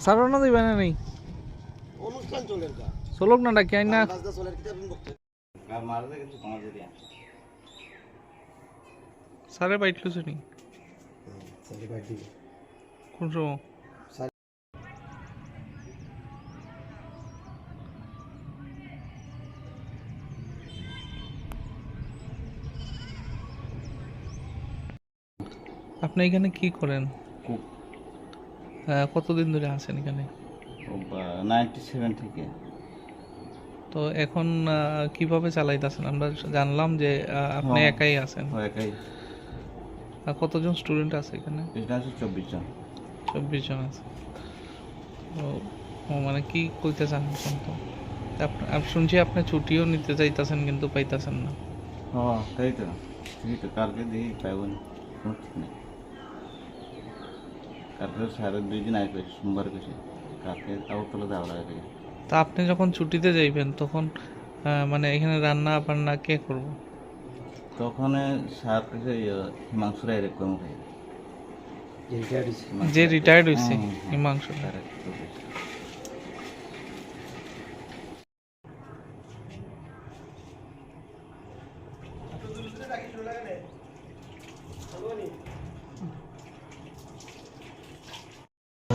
সারো না দিবে না অনুষ্ঠান চলে চলক না ডাকি না। সারে বাইটলো শুনি চলে কোন সময়? আপনি এখানে কি করেন? কতদিন ধরে আছেন এখানে? নাইনটি সেভেন থেকে। তো এখন কীভাবে চালাইতেছেন? আমরা জানলাম যে আপনি হ্যাঁ। একাই আছেন। একাই। কতজন স্টুডেন্ট আছে এখানে? আছে চব্বিশ জন। চব্বিশ জন আছে। তো ও মানে কি কইতে চান এখন তো? শুনছি আপনি ছুটিও নিতে চাইতেছেন কিন্তু পাইতেছেন না। হ্যাঁ তাই তো। কালকে দেখি পাইব না। কালকে সাড়ে দুই দিন আসবে সোমবার গেছে কালকে আগরতলা যাওয়া লাগে তা আপনি যখন ছুটিতে যাইবেন তখন মানে এখানে রান্না বান্না কে করব? তখন সার কাছে হিমাংশুরা এরকম খাই এইটা দিছে যে রিটায়ার্ড হয়েছে। হুম, হুম। হিমাংশু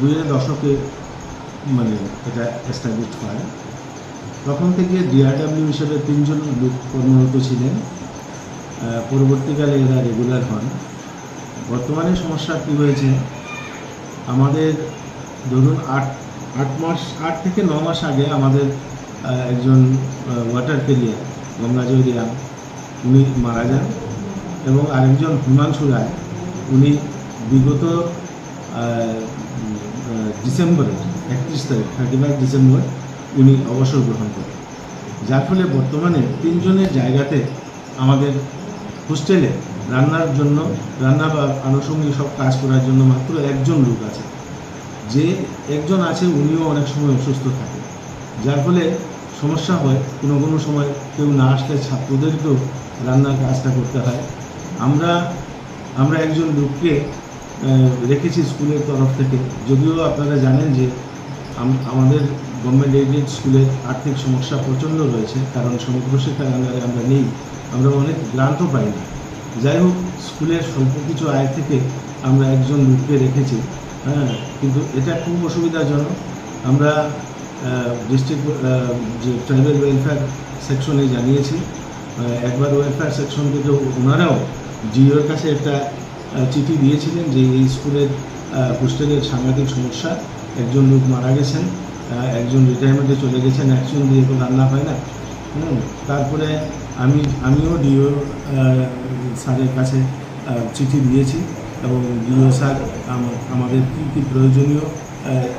দুইয়ের দশকে মানে এটা এস্টাবলিশ হয়। তখন থেকে ডিআরডাব্লিউ হিসেবে তিনজন লোক কর্মরত ছিলেন। পরবর্তীকালে এরা রেগুলার হন। বর্তমানে সমস্যা কী হয়েছে? আমাদের ধরুন আট আট মাস, আট থেকে ন মাস আগে আমাদের একজন ওয়াটার ক্যারিয়ার গঙ্গাজয় রিয়াম উনি মারা যান এবং আরেকজন হিমাংশু রায়, উনি বিগত ডিসেম্বরের একত্রিশ তারিখ, থার্টি ফাইভ ডিসেম্বর উনি অবসর গ্রহণ করেন। যার ফলে বর্তমানে তিনজনের জায়গাতে আমাদের হোস্টেলে রান্নার জন্য, রান্না বা আনুষঙ্গিক সব কাজ করার জন্য মাত্র একজন লোক আছে। যে একজন আছে, উনিও অনেক সময় অসুস্থ থাকে। যার ফলে সমস্যা হয়, কোনো কোনো সময় কেউ না আসলে ছাত্রদেরকেও রান্নার কাজটা করতে হয়। আমরা আমরা একজন লোককে রেখেছি স্কুলের তরফ থেকে। যদিও আপনারা জানেন যে আমাদের গভর্নমেন্ট এইডেড স্কুলের আর্থিক সমস্যা প্রচণ্ড রয়েছে, কারণ সমগ্র শিক্ষার আন্ডারে আমরা নেই। আমরা অনেক গ্রান্টও পাই না। যাই হোক, স্কুলের স্বল্প কিছু আয় থেকে আমরা একজন লোককে রেখেছি হ্যাঁ কিন্তু এটা খুব অসুবিধাজনক। আমরা ডিস্ট্রিক্ট যে ট্রাইবেল ওয়েলফেয়ার সেকশনে জানিয়েছি একবার ওয়েলফেয়ার সেকশন থেকে ওনারাও জিওর কাছে একটা চিঠি দিয়েছিলেন যে এই স্কুলের হোস্টেলের সাংঘাতিক সমস্যা। একজন লোক মারা গেছেন একজন রিটায়ারমেন্টে চলে গেছেন একজন দিয়ে তো রান্না হয় না। হুম, তারপরে আমি আমিও ডিও স্যারের কাছে চিঠি দিয়েছি এবং ডিও স্যার আমাদের কী কী প্রয়োজনীয়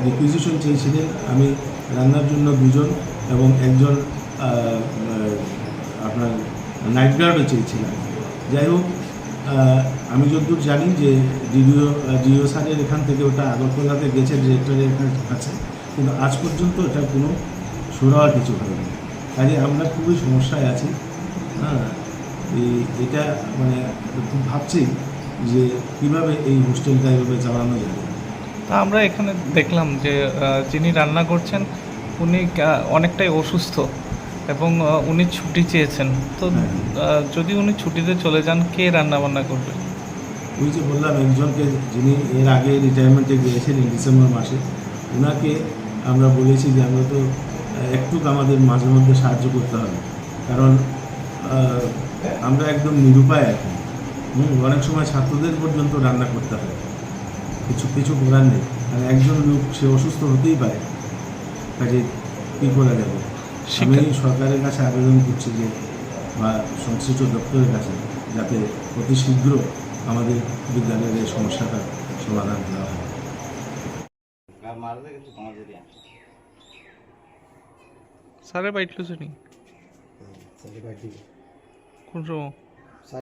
রিকুইজিশন চেয়েছিলেন আমি রান্নার জন্য দুজন এবং একজন আপনার নাইট গার্ডও চেয়েছিলাম। যাই হোক আমি যতদূর জানি যে ডিডিও ডিও স্যারের এখান থেকে ওটা আগরতলাতে গেছে, ডিরেক্টরের কাছে কিন্তু আজ পর্যন্ত এটা কোনো সুরাওয়া কিছু হয়নি। কাজে আমরা খুবই সমস্যায় আছি। হ্যাঁ এটা মানে খুব ভাবছি যে কীভাবে এই হোস্টেলটা এইভাবে চালানো যাবে। তা আমরা এখানে দেখলাম যে যিনি রান্না করছেন, উনি অনেকটাই অসুস্থ। এবং উনি ছুটি চেয়েছেন। তো হ্যাঁ। যদি উনি ছুটিতে চলে যান কে রান্না বান্না করবে? ওই যে বললাম একজনকে যিনি এর আগে রিটায়ারমেন্টে গিয়েছিলেন ডিসেম্বর মাসে ওনাকে আমরা বলেছি যে আমরা তো একটু আমাদের মাঝে মধ্যে সাহায্য করতে হবে। কারণ আমরা একদম নিরুপায় এখন। অনেক সময় ছাত্রদের পর্যন্ত রান্না করতে হয়। কিছু কিছু করার নেই। আর একজন লোক সে অসুস্থ হতেই পারে। কাজে কী করা যাবে? আমি শিক্ষা- সরকারের কাছে আবেদন করছি যে বা সংশ্লিষ্ট দপ্তরের কাছে যাতে অতি শীঘ্র আমাদের বিদ্যালয়ের এই সমস্যাটা সমাধান করা হয়। সারে বাইট বাই কোন সময়?